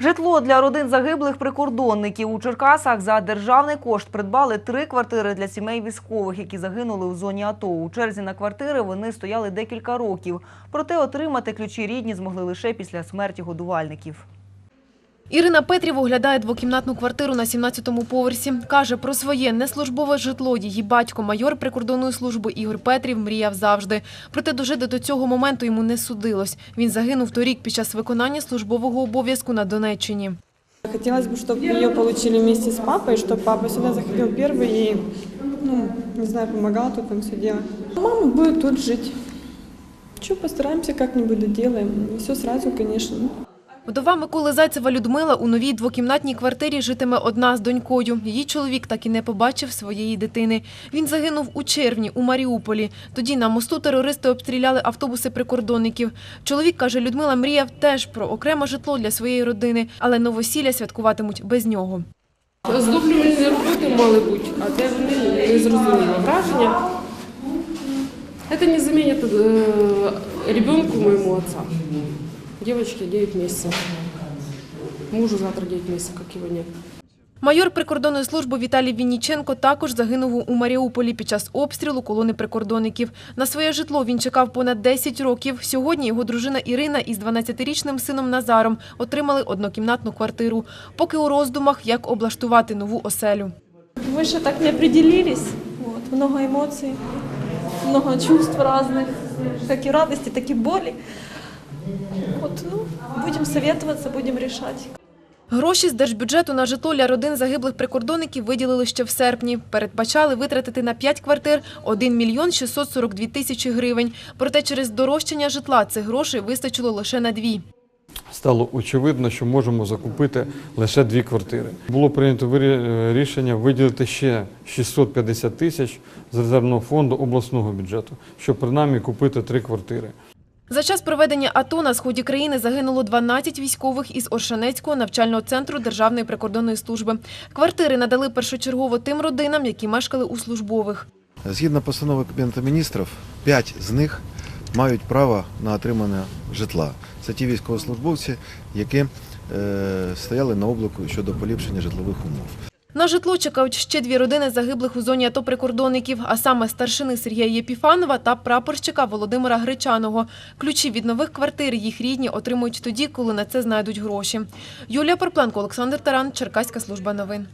Житло для родин загиблих прикордонників у Черкасах за державний кошт придбали три квартири для сімей військових, які загинули у зоні АТО. У черзі на квартири вони стояли декілька років. Проте отримати ключі рідні змогли лише після смерті годувальників. Ірина Петрів оглядає двокімнатну квартиру на 17-му поверсі. Каже, про своє неслужбове житло її батько, майор прикордонної служби Ігор Петрів, мріяв завжди. Проте дожити до цього моменту йому не судилось. Він загинув торік під час виконання службового обов'язку на Донеччині. Хотелось бы, чтобы ее получили вместе с папой, чтобы папа сюда заходил первый и, ну, не знаю, помогал тут там все делать. Мама будет тут жить. Что, постараемся как-нибудь доделаем. Не все сразу, конечно. Вдова Миколи Зайцева Людмила у новій двокімнатній квартирі житиме одна з донькою. Її чоловік так і не побачив своєї дитини. Він загинув у червні у Маріуполі. Тоді на мосту терористи обстріляли автобуси прикордонників. Чоловік, каже, Людмила мріяв теж про окреме житло для своєї родини, але новосілля святкуватимуть без нього. Оздоблювальні роботи мали бути, а де вони не зрозуміло. Враження. Это не заменит э, ребенку моему отца. Девочке 9 месяцев. Мужу завтра 9 месяцев, как его нет. Майор прикордонної служби Віталій Вінніченко також загинув у Маріуполі під час обстрілу колони прикордонників. На своє житло він чекав понад 10 років. Сьогодні його дружина Ірина із 12-річним сином Назаром отримали однокімнатну квартиру. Поки у роздумах, як облаштувати нову оселю. Мы еще так не определились. Вот, много эмоций, много чувств разных, как и радости, так и боли. Вот, ну, будем советоваться, будем решать. Гроші з держбюджету на житло для родин загиблих прикордонників виділили ще в серпні. Передбачали витратити на 5 квартир 1 мільйон 642 тисячі гривень. Проте через дорожчання житла цих грошей вистачило лише на дві. Стало очевидно, що можемо закупити лише дві квартири. Було прийнято рішення виділити ще 650 тисяч з резервного фонду обласного бюджету, щоб принаймні купити три квартири. За час проведення АТО на сході країни загинуло 12 військових із Оршанецького навчального центру Державної прикордонної служби. Квартири надали першочергово тим родинам, які мешкали у службових. Згідно постанови Кабінету міністрів, п'ять з них мають право на отримання житла. Це ті військовослужбовці, які е, стояли на обліку щодо поліпшення житлових умов. На житло чекають ще дві родини загиблих у зоні АТО прикордонників, а саме старшини Сергія Єпіфанова та прапорщика Володимира Гречаного. Ключі від нових квартир їх рідні отримують тоді, коли на це знайдуть гроші. Юлія Порпленко, Олександр Таран, Черкаська служба новин.